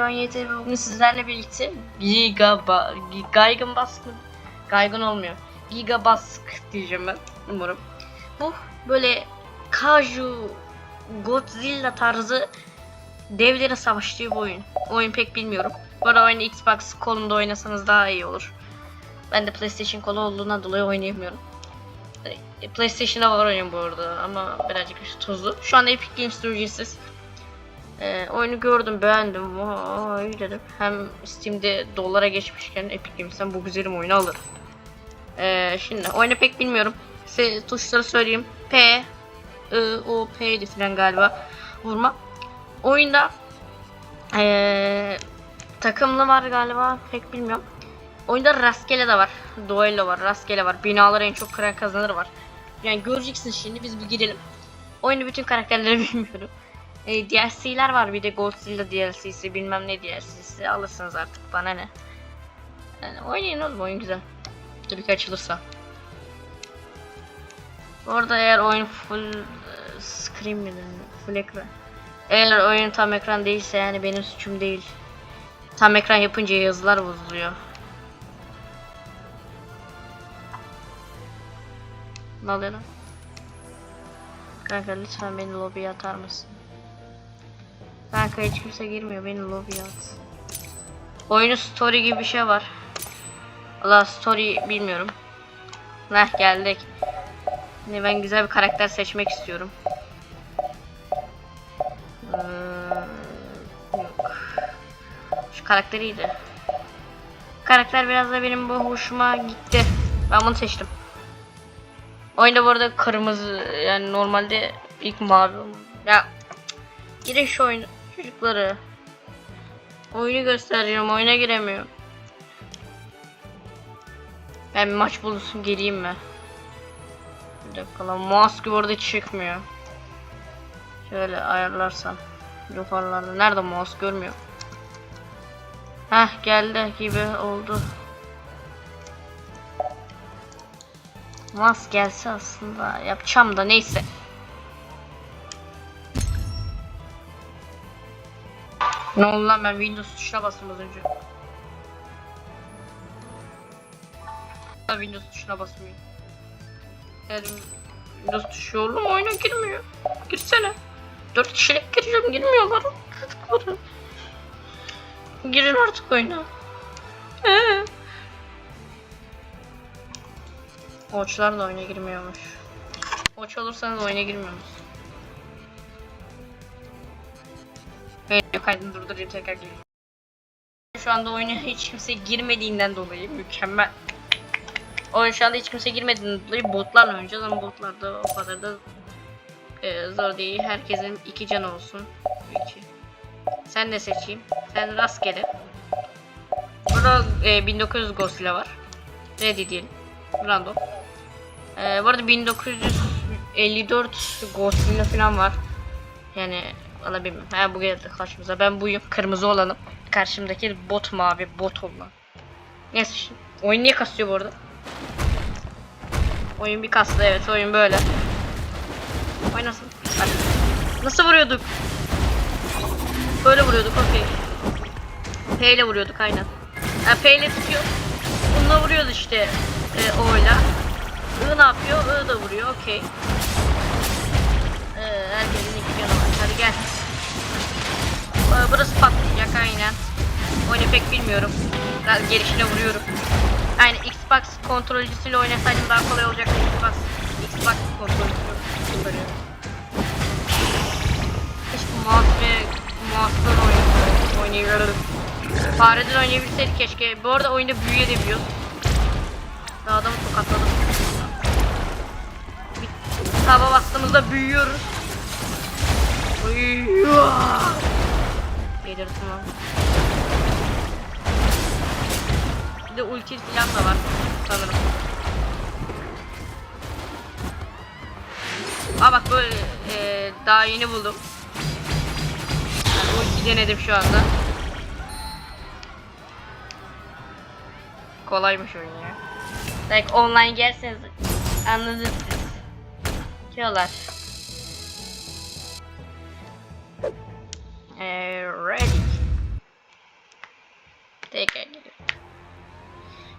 milyon YT bugün sizlerle birlikte Giga Gaygan Bask mı? Gaygan olmuyor. Giga Bask diyeceğim ben umarım. Bu böyle Kaju Godzilla tarzı devlerin savaştığı bir oyun. Oyun pek bilmiyorum. Bu arada oyunu Xbox kolunda oynasanız daha iyi olur. Ben de PlayStation kolu olduğundan dolayı oynayamıyorum. E, PlayStation'da var oyun bu arada ama birazcık tuzlu. Şu anda Epic Games ücretsiz. Ee, oyunu gördüm beğendim. Vay dedim. Hem Steam'de dolara geçmişken Epic Games'ten bu güzelim oyunu alırım. Ee, şimdi oyunu pek bilmiyorum. Size tuşları söyleyeyim. P, I, O, P'di falan galiba. Vurma. Oyunda ee, takımlı var galiba. Pek bilmiyorum. Oyunda rastgele de var. Duello var. Rastgele var. Binaları en çok kıran kazanır var. Yani göreceksin şimdi biz bir girelim. Oyunu bütün karakterleri bilmiyorum. E, DLC'ler var bir de Godzilla DLC'si bilmem ne DLC'si alırsınız artık bana ne. Yani oynayın oğlum oyun güzel. Tabii ki açılırsa. Bu arada eğer oyun full e, screen mi? Full ekran. Eğer oyun tam ekran değilse yani benim suçum değil. Tam ekran yapınca yazılar bozuluyor. Ne oluyor lan? Kanka lütfen beni lobiye atar mısın? Kanka hiç kimse girmiyor beni lobiye at. Oyunu story gibi bir şey var. Allah story bilmiyorum. Nah geldik. Şimdi ben güzel bir karakter seçmek istiyorum. Ee. Şu karakter iyiydi. Karakter biraz da benim bu hoşuma gitti. Ben bunu seçtim. Oyunda bu arada kırmızı yani normalde ilk mavi. Ya girin şu oyunu çocukları. Oyunu göstereceğim oyuna giremiyor. Ben maç bulursun geleyim mi? Bir dakika lan mouse arada çıkmıyor. Şöyle ayarlarsam. Yukarılarda nerede mouse görmüyor. Heh geldi gibi oldu. Mas gelse aslında yapacağım da neyse. Ne oldu lan ben Windows tuşuna bastım az önce. Ha, Windows tuşuna basmıyor. Yani Windows tuşu oğlum oyuna girmiyor. Girsene. 4 kişilik gireceğim girmiyorlar. Girin artık oyuna. Ee. Koçlar da oyuna girmiyormuş. Koç olursanız oyuna girmiyormuş. Evet, kaydını durdurayım tekrar gireyim. Şu anda oyuna hiç kimse girmediğinden dolayı mükemmel. Oyun şu anda hiç kimse girmediğinden dolayı botlarla oynayacağız ama botlar da o kadar da e, zor değil. Herkesin iki canı olsun. İki. Sen de seçeyim. Sen rastgele. Burada e, 1900 Godzilla var. Ready diyelim. Random. Ee, bu arada 1954 Godzilla falan var. Yani valla bilmiyorum. Ha bu geldi karşımıza. Ben buyum. Kırmızı olanım. Karşımdaki bot mavi bot olan. Neyse. Oyun niye kasıyor bu arada? Oyun bir kastı evet oyun böyle. Oynasın. Hadi. Nasıl vuruyorduk? Böyle vuruyorduk okey. P ile vuruyorduk aynen. Ha, P ile tutuyor. Bununla vuruyoruz işte. E, oyla. I ne yapıyor? I da vuruyor. Okey. Ee, herkesin gel. Burası patlayacak aynen. Oyunu pek bilmiyorum. Biraz gelişine vuruyorum. Aynen Xbox kontrolcüsüyle oynasaydım daha kolay olacaktı. Xbox, Xbox kontrolcüsü kullanıyorum. Keşke mouse ve mouse'dan oynayabilirim. Oynayabilirim. Fareden oynayabilseydik keşke. Bu arada oyunda büyüyebiliyoruz. Daha adamı tokatladım. Bir taba bastığımızda büyüyoruz. Lan. Bir de ulti falan da var sanırım. Aa bak böyle e, daha yeni buldum. Yani ulti denedim şu anda. Kolaymış oyun ya. Like online gelseniz anladınız siz. Ee, ready. Tekrar geliyor.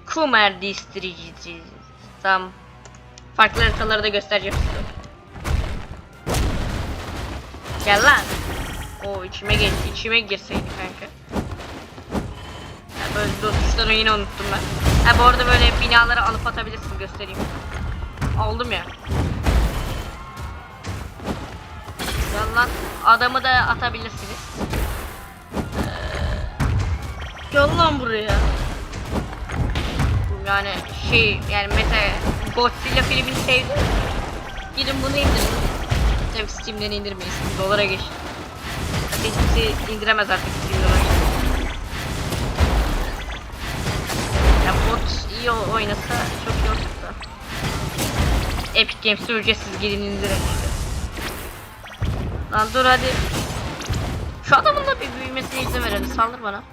Kumer District. Tamam. Farklı haritaları da göstereceğim. Gel lan. O içime geç, içime girseydi kanka. Ya böyle tuşları yine unuttum ben. Ha bu arada böyle binaları alıp atabilirsin göstereyim. Aldım ya. Adamı da atabilirsiniz. Gel lan buraya. Yani şey yani mesela Godzilla filmini sevdim. Gidin bunu indirin. Tabii Steam'den indirmeyin. Dolara geç. Hiç kimse indiremez artık Steam dolara. Ya bot iyi oynasa çok iyi olur da. Epic Games'te ücretsiz gidin indirin. Lan dur hadi. Şu adamın da bir büyümesine izin verelim. Saldır bana.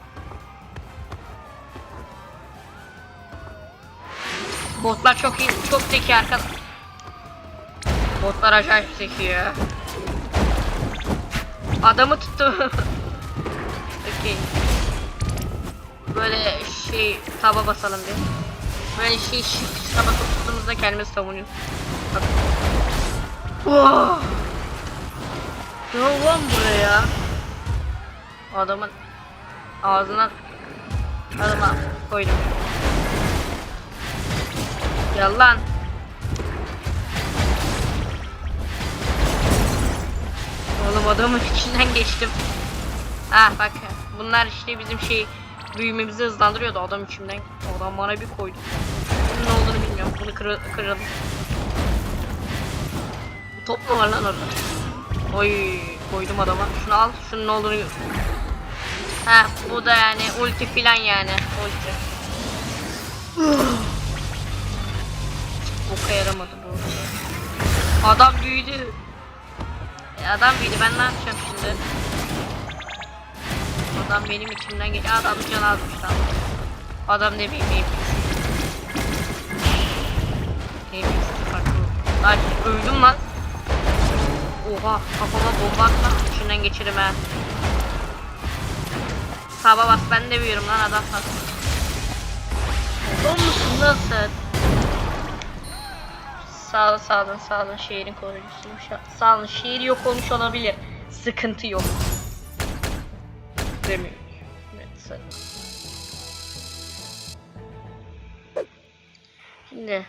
Botlar çok iyi, çok zeki arkadaş. Botlar acayip zeki ya. Adamı tuttu. Okey. Böyle şey taba basalım bir. Böyle şey shift taba tuttuğumuzda kendimizi savunuyoruz. Oh! Ne lan buraya? Adamın ağzına adama koydum. Gel lan. Oğlum adamın içinden geçtim. Ah bak bunlar işte bizim şey büyümemizi hızlandırıyordu adam içimden. Adam bana bir koydu. Bunun ne olduğunu bilmiyorum. Bunu kır kıralım. Top mu var lan orada? Oy koydum adama. Şunu al. Şunun ne olduğunu. Ha bu da yani ulti filan yani. Ulti. Boka yaramadı bu. Adam büyüdü. E, adam büyüdü ben ne yapacağım şimdi? Adam benim içimden geç. Adam can azmış tamam. Adam ne bileyim NPC. NPC farklı. Lan öldüm lan. Oha kafama atma. İçinden geçirim ha. Taba bas ben de büyüyorum lan adam bas. Oğlum musun lan sen? Sağ olun sağ olun sağ olun şehrin koruyucusuymuş. Sağ olun şehir yok olmuş olabilir. Sıkıntı yok. Demiyor. Evet, Şimdi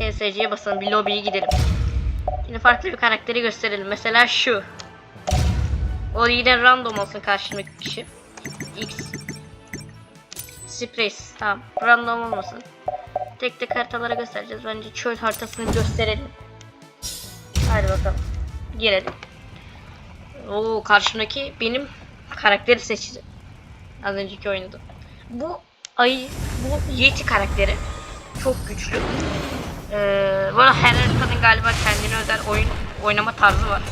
ESC'ye basalım bir lobiye gidelim. Yine farklı bir karakteri gösterelim. Mesela şu. O yine random olsun karşımdaki kişi. X. Sprays. Tamam. Random olmasın. Tek tek haritalara göstereceğiz. Bence çöl haritasını gösterelim. Hadi bakalım. Girelim. Oo karşımdaki benim karakteri seçti. Az önceki oynadım. Bu ayı, bu Yeti karakteri çok güçlü. Ee, bu arada her haritanın galiba kendine özel oyun oynama tarzı var.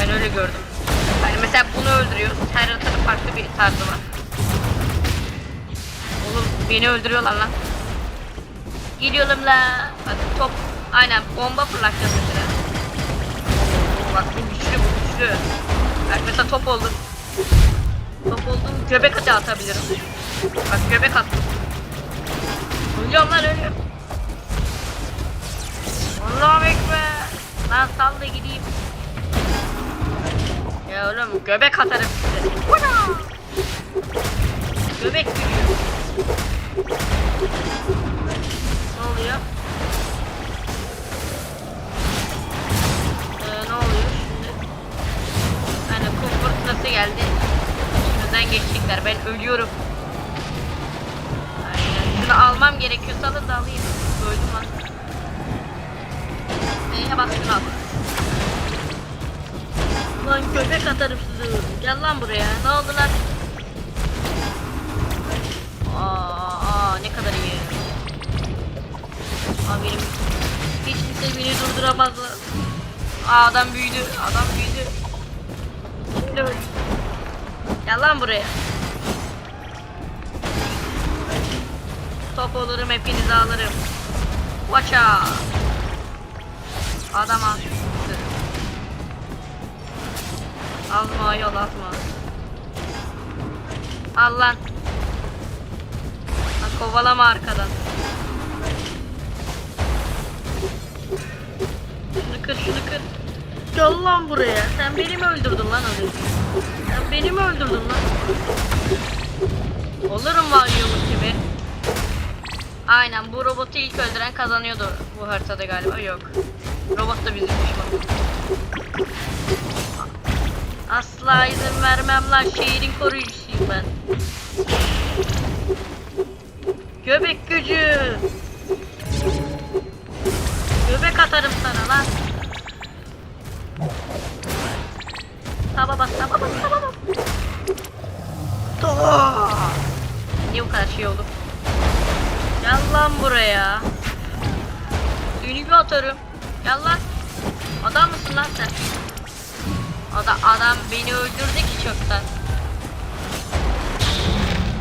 Ben öyle gördüm. Yani mesela bunu öldürüyoruz. Her haritanın farklı bir tarzı var. Oğlum beni öldürüyorlar lan. Gidiyorum la. Bak top. Aynen bomba fırlatacağız mesela. Bak bu güçlü bu güçlü. Bak mesela top oldum. Top oldum göbek atı atabilirim. Bak göbek attım. Ölüyorum lan ölüyorum. Allahu ekber. Lan sal da gideyim. Ya oğlum göbek atarım size. Ula! Göbek gülüyor. Ne oluyor? Ee, ne oluyor şimdi? Hani kum fırtınası geldi. Üstümüzden geçecekler. Ben ölüyorum. Aynen. Şunu almam gerekiyor. Salın da alayım. Şunu al. Lan köpek atarım sizi. Gel lan buraya. Ne oldu lan? Aa, aa ne kadar iyi. Aa benim hiç kimse beni durduramaz. Aa adam büyüdü. Adam büyüdü. Şimdi öl. Gel lan buraya. Top olurum hepinizi alırım. Watch out. Adam attı. Alma yol atma. Al lan. Kovalama arkadan. Şunu kır şunu kır. Gel lan buraya. Sen beni mi öldürdün lan önce? Sen beni mi öldürdün lan? Olurum var ya ultimi. Aynen bu robotu ilk öldüren kazanıyordu bu haritada galiba. Yok. Robot da bizim düşmanımız. Asla izin vermem lan şehrin koruyucusuyum ben. Göbek gücü. Göbek atarım sana lan. Taba bas, taba bas, taba bas. Niye bu kadar şey oldu? Gel lan buraya. Seni bir atarım. Gel lan. Adam mısın lan sen? Adam, adam beni öldürdü ki çoktan.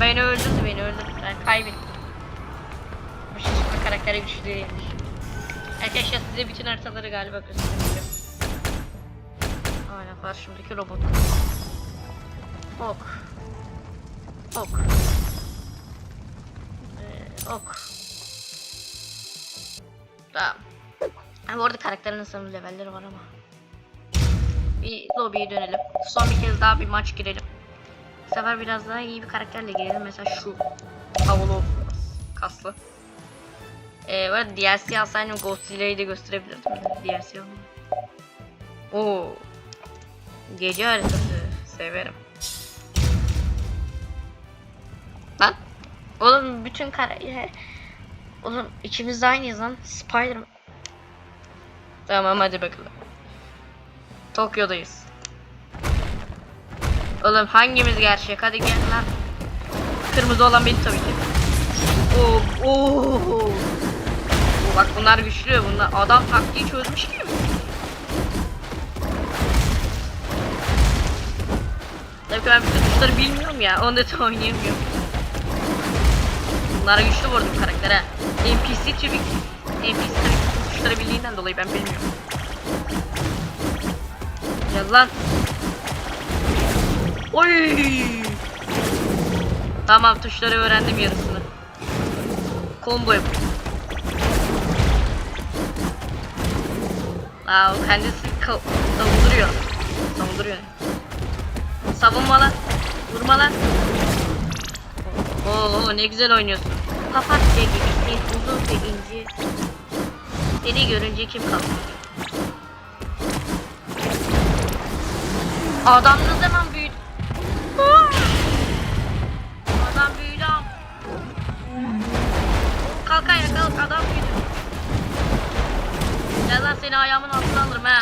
Beni öldürdü, beni öldürdü. Ben kaybettim. Bu şişme karakteri güçlü değilmiş. Arkadaşlar size bütün haritaları galiba göstereceğim. Aynen karşımdaki robot. Ok. Ok. Ee, ok. Tamam. Ha, bu arada karakterin sanırım levelleri var ama. Bir lobiye dönelim. Son bir kez daha bir maç girelim. Bu sefer biraz daha iyi bir karakterle girelim. Mesela şu. Havalı. Kaslı. Ee, bu arada DLC alsaydım Godzilla'yı da gösterebilirdim. DLC almadım. Oo. Gece haritası. Severim. Lan. Oğlum bütün kara... Oğlum ikimiz de aynıyız lan. Spider-Man. Tamam hadi bakalım. Tokyo'dayız. Oğlum hangimiz gerçek? Hadi gel lan. Kırmızı olan benim tabii ki. Oo, oo. Bak bunlar güçlü. Bunlar adam taktiği çözmüş gibi. Tabii ki ben bütün tuşları bilmiyorum ya. Onu da oynayamıyorum. Bunlar güçlü bu arada bu karakter ha. NPC ki. NPC tabii ki bütün tuşları bildiğinden dolayı ben bilmiyorum. Gel lan. Oy. Tamam tuşları öğrendim yarısını. Combo yap. Aa o kendisi savunuyor. Savunuyor. Savunma lan. Vurma lan. Oo ne güzel oynuyorsun. Papatya gibi uzun ve Seni görünce kim kaldı? Adam ne zaman büyüdü? Adam büyüdü am. Kalk ayağa kalk adam büyüdü. Gel lan seni ayağımın altına alırım ha.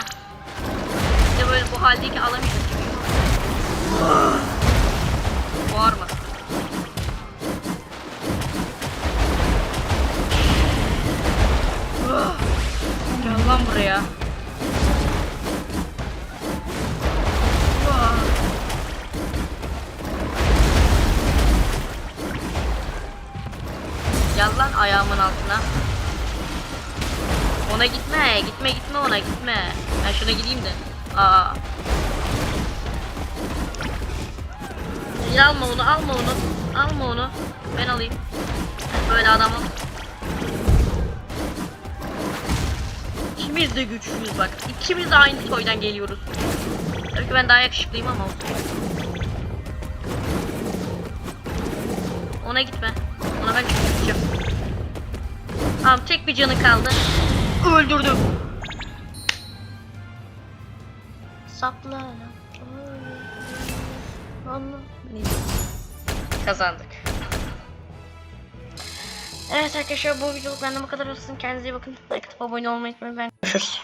İşte böyle bu haldeki alamayacağım. Bağırma. Ona gitme, gitme gitme ona gitme. Ben şuna gideyim de. Aa. Alma onu, alma onu. Alma onu. Ben alayım. Böyle adamım. İkimiz de güçlüyüz bak. İkimiz de aynı soydan geliyoruz. Tabii ki ben daha yakışıklıyım ama olsun. Ona gitme. Ona ben gideceğim. Tamam tek bir canı kaldı. Öldürdüm. Sapla. Kazandık. Evet arkadaşlar bu videoluk benden bu kadar olsun. Kendinize iyi bakın. Like atıp abone olmayı unutmayın. Ben görüşürüz.